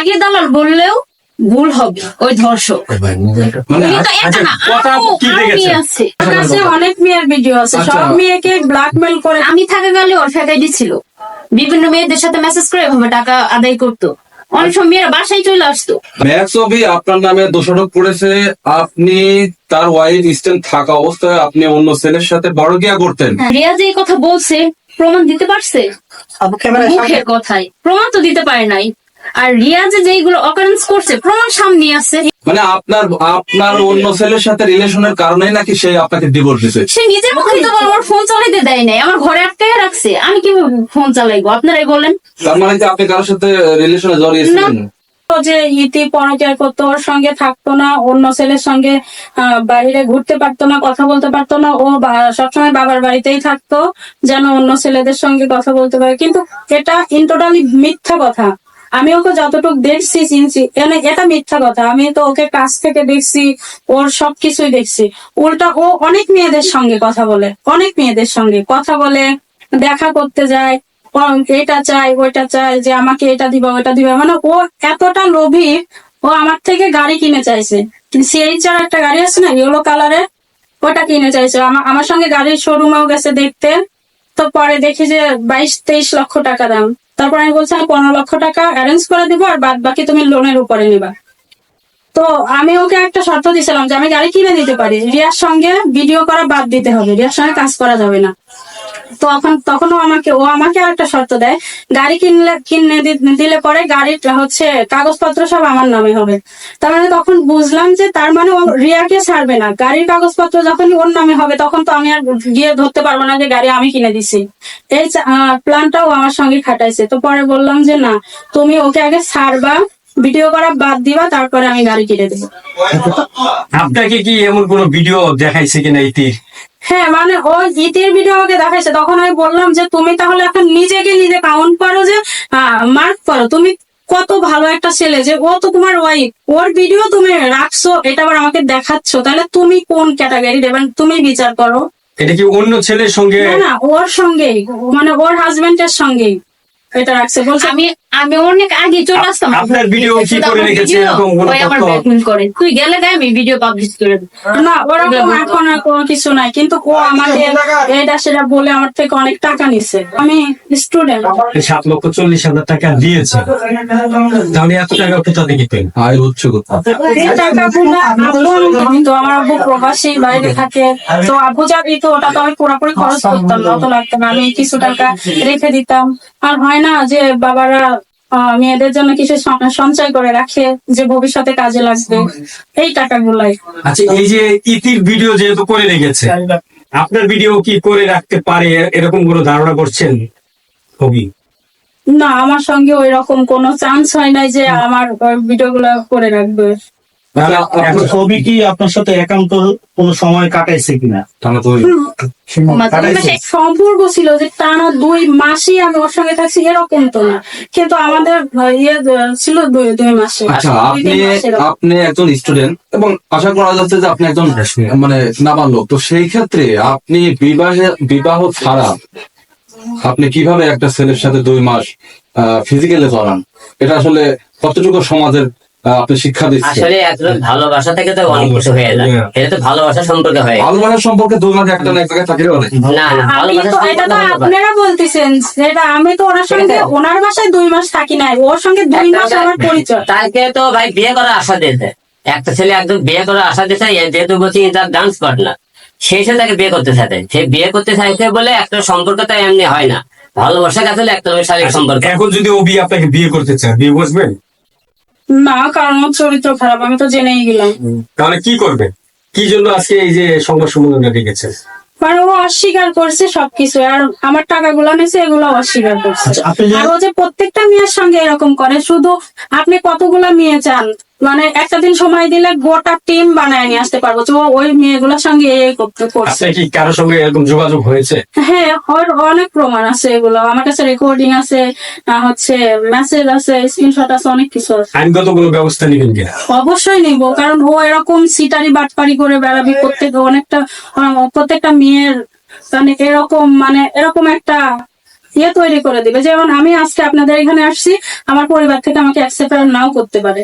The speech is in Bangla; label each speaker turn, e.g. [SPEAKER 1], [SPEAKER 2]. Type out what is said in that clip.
[SPEAKER 1] মাগের দালাল বললেও ভুল হবে ওই ধর্ষক।
[SPEAKER 2] মানে
[SPEAKER 3] কাছে অনেক মেয়ের ভিডিও আছে।
[SPEAKER 2] আচ্ছা।
[SPEAKER 3] সব মেয়েকে ব্ল্যাকমেল করে
[SPEAKER 1] আমি থাকাকালে ওর ছিল। বিভিন্ন মেয়েদের সাথে মেসেজ করে এভাবে টাকা আদায় করতো। অনেক সময় মেয়েরা বাসায় চলে আসতো।
[SPEAKER 2] ম্যাক্স আপনার নামে দোষারোপ করেছে। আপনি তার ওয়াইফ স্ট্যান্ড থাকা অবস্থায় আপনি অন্য ছেলের সাথে বড় গিয়া করতেন
[SPEAKER 1] রিয়া যে এই কথা বলছে প্রমাণ দিতে পারছে? মুখের কথাই প্রমাণ তো দিতে পারে নাই। আর রিয়া যে যেগুলো অকারেন্স করছে প্রমাণ সামনে আছে।
[SPEAKER 2] মানে আপনার আপনার অন্য ছেলের সাথে রিলেশনের কারণে নাকি সে আপনাকে ডিভোর্স দিছে?
[SPEAKER 1] সে নিজের মুখেই তো বলে, আমার ফোন চালাইতে দেয় নাই আমার ঘরে আটকায় রাখছে। আমি কি ফোন চালাইবো? আপনারাই বলেন।
[SPEAKER 2] তার মানে কি আপনি কারোর সাথে রিলেশনে জড়িয়েছিলেন
[SPEAKER 3] যে ইতি পরকিয়া করতো ওর সঙ্গে থাকতো না অন্য ছেলের সঙ্গে আহ, বাইরে ঘুরতে পারতো না কথা বলতে পারতো না ও বা- সবসময় বাবার বাড়িতেই থাকতো যেন অন্য ছেলেদের সঙ্গে কথা বলতে পারে। কিন্তু এটা ইন টোটালি মিথ্যা কথা। আমি ওকে যতটুকু দেখছি চিনছি। মানে এটা মিথ্যা কথা। আমি তো ওকে কাছ থেকে দেখছি, ওর সবকিছুই দেখছি। উল্টা ও অনেক মেয়েদের সঙ্গে কথা বলে, অনেক মেয়েদের সঙ্গে কথা বলে, দেখা করতে যায় এটা চাই ওইটা চাই যে আমাকে এটা দিবা, ওইটা দিবা। মানে ও এতটা লোভী, ও আমার থেকে গাড়ি কিনে চাইছে। সিএইচআর একটা গাড়ি আছে না ইয়েলো কালারের ওটা কিনে চাইছে। আমার আমার সঙ্গে গাড়ির শোরুমেও গেছে দেখতে। তো পরে দেখি যে বাইশ, তেইশ লক্ষ টাকা দাম। তারপর আমি বলছি আমি পনেরো লক্ষ টাকা অ্যারেঞ্জ করে দিব আর বাদ বাকি তুমি লোনের উপরে নিবা। তো আমি ওকে একটা শর্ত দিয়েছিলাম যে আমি গাড়ি কিনে দিতে পারি। রিয়ার সঙ্গে ভিডিও করা বাদ দিতে হবে। রিয়ার সঙ্গে কাজ করা যাবে না। তখন, তখনও আমাকে, ও আমাকে আরেকটা শর্ত দেয়। গাড়ি কিনলে, কিনে দিলে পরে গাড়ির হচ্ছে কাগজপত্র সব আমার নামে হবে। তার মানে তখন বুঝলাম যে তার মানে ও রিয়াকে ছাড়বে না। গাড়ির কাগজপত্র যখন ওর নামে হবে, তখন তো আমি আর গিয়ে ধরতে পারব না যে গাড়ি আমি কিনে দিছি। এই প্ল্যানটাও আমার সঙ্গে খাটাইছে। তো পরে বললাম যে না, তুমি ওকে আগে ছাড়বা। ভিডিও করা বাদ দিবা তারপরে আমি গাড়ি কিনে দেবো।
[SPEAKER 4] আপনাকে কি এমন কোন ভিডিও দেখাইছে কিনা ইতির
[SPEAKER 3] হ্যাঁ মানে ও ইতির ভিডিও আমাকে দেখাইছে তখন আমি বললাম যে তুমি তাহলে এখন নিজেকে নিজে কাউন্ট করো যে মার্ক করো। তুমি কত ভালো একটা ছেলে যে ও তো তোমার ওয়াইফ ওর ভিডিও তুমি রাখছো এটা আবার আমাকে দেখাচ্ছ। তাহলে তুমি কোন ক্যাটাগরি দেবেন তুমি বিচার করো।
[SPEAKER 4] এটা কি অন্য ছেলের সঙ্গে?
[SPEAKER 3] না না ওর সঙ্গেই মানে ওর হাজবেন্ডের সঙ্গেই এটা রাখছে। বলছে
[SPEAKER 1] আমি আমি অনেক আগে চলে আসতাম।
[SPEAKER 4] আপনার video কি করে রেখেছে এরকম কোনো
[SPEAKER 1] আমার? করে। তুই গেলে গায়ে আমি ভিডিও পাবলিশ করে দেবো
[SPEAKER 3] না ওরকম এখন আর কোনো কিছু নাই। কিন্তু ও আমাকে এটা সেটা বলে আমার থেকে অনেক টাকা নিছে। আমি স্টুডেন্ট
[SPEAKER 4] সাত লক্ষ চল্লিশ হাজার টাকা দিয়েছে। তাহলে এত টাকা কোথা থেকে পেন
[SPEAKER 2] আয় উচ্চ কথা
[SPEAKER 3] এই টাকাগুলো আমি তো আমার আব্বু প্রবাসী বাইরে থাকে। তো আব্বু যা দিত ওটা তো আমি পুরোপুরি খরচ করতাম অত লাগতো না। আমি কিছু টাকা রেখে দিতাম। আর হয় না যে বাবারা মেয়েদের জন্য কিছু সঞ্চয়- করে রাখে যে ভবিষ্যতে কাজে লাগবে। এই টাকাগুলাই।
[SPEAKER 4] আচ্ছা এই যে ইতির ভিডিও যেহেতু করে রেখেছে আপনার ভিডিও কি করে রাখতে পারে? এরকম কোনো ধারণা করছেন কবি?
[SPEAKER 3] না আমার সঙ্গে ওই রকম কোনো চান্স হয় নাই যে আমার ভিডিওগুলো করে রাখবে।
[SPEAKER 5] ছবি কি আপনার সাথে একান্ত কোনো সময় কাটাইছে কিনা?
[SPEAKER 3] সম্পর্ক ছিল যে টানা দুই মাসই আমি ওর সঙ্গে থাকছি এরকম তো না। কিন্তু আমাদের ইয়ে ছিল দুই দুই মাসে।
[SPEAKER 2] আচ্ছা আপনি। আপনি একজন স্টুডেন্ট এবং আশা করা যাচ্ছে যে আপনি একজন মানে নাবালক তো সেই ক্ষেত্রে আপনি বিবাহে বিবাহ ছাড়া আপনি কীভাবে একটা ছেলের সাথে দুই মাস ফিজিক্যালি করান এটা আসলে কতটুকু সমাজের আপনি শিক্ষা দিচ্ছেন।
[SPEAKER 6] আসলে একজন ভালোবাসা থেকে তো অনেক কিছু হয়ে যায়। এটা তো ভালোবাসা সম্পর্কে হয়
[SPEAKER 2] ভালোবাসার সম্পর্কে দুই মাস একটা না এক জায়গায় অনেক।
[SPEAKER 6] না না ভালোবাসা
[SPEAKER 3] এটা তো
[SPEAKER 6] সম্পর্কে হতে পারে।
[SPEAKER 3] আপনারা বলতেছেন যেটা আমি তো ওনার সঙ্গে ওনার বাসায় দুই মাস থাকি নাই ওর সঙ্গে দুই মাস আমার পরিচয়।
[SPEAKER 6] তাকে তো ভাই বিয়ে করার আশা দিয়েছে একটা ছেলে একদম বিয়ে করার আশা দিয়েছে যেহেতু বলছি তার ডান্স পার্টনার সেই সাথে তাকে বিয়ে করতে চাইছে সে বিয়ে করতে চাইছে বলে একটা সম্পর্ক তো এমনি হয় না। ভালোবাসা কাছে একটা শারীরিক সম্পর্ক।
[SPEAKER 4] এখন যদি ওবি আপনাকে বিয়ে করতে চায় বিয়ে বসবেন
[SPEAKER 3] না কারণ শরীর চরিত্র খারাপ আমি তো জেনেই গেলাম।
[SPEAKER 4] তাহলে কি করবে? কি জন্য আজকে এই যে সংবাদ সম্মেলনটা ডেকেছে
[SPEAKER 3] মানে ও অস্বীকার করছে সবকিছু আর আমার টাকা গুলো নিয়েছে এগুলো অস্বীকার করছে।
[SPEAKER 5] আচ্ছা, আপনি
[SPEAKER 3] আর ও যে প্রত্যেকটা মেয়ের সঙ্গে এরকম করে শুধু আপনি কতগুলা মেয়ে চান? মানে একটা দিন সময় দিলে গোটা টিম বানায় নিয়ে আসতে পারব। তো ওই মেয়েগুলোর সঙ্গে এই করতে করছে।
[SPEAKER 4] কি কারোর সঙ্গে এরকম যোগাযোগ হয়েছে?
[SPEAKER 3] হ্যাঁ ওর অনেক প্রমাণ আছে এগুলো। আমার কাছে রেকর্ডিং আছে আহ, হচ্ছে মেসেজ আছে স্ক্রিনশট আছে অনেক কিছু আছে।
[SPEAKER 4] আইনগত কোনো ব্যবস্থা নেবেন কিনা?
[SPEAKER 3] অবশ্যই নিব কারণ ও এরকম সিটারি বাটপারি করে বেড়াবি। প্রত্যেক অনেকটা প্রত্যেকটা মেয়ের মানে এরকম মানে এরকম একটা ইয়ে তৈরি করে দিবে। যেমন আমি আজকে আপনাদের এখানে আসছি আমার পরিবার থেকে আমাকে অ্যাকসেপ্ট নাও করতে পারে।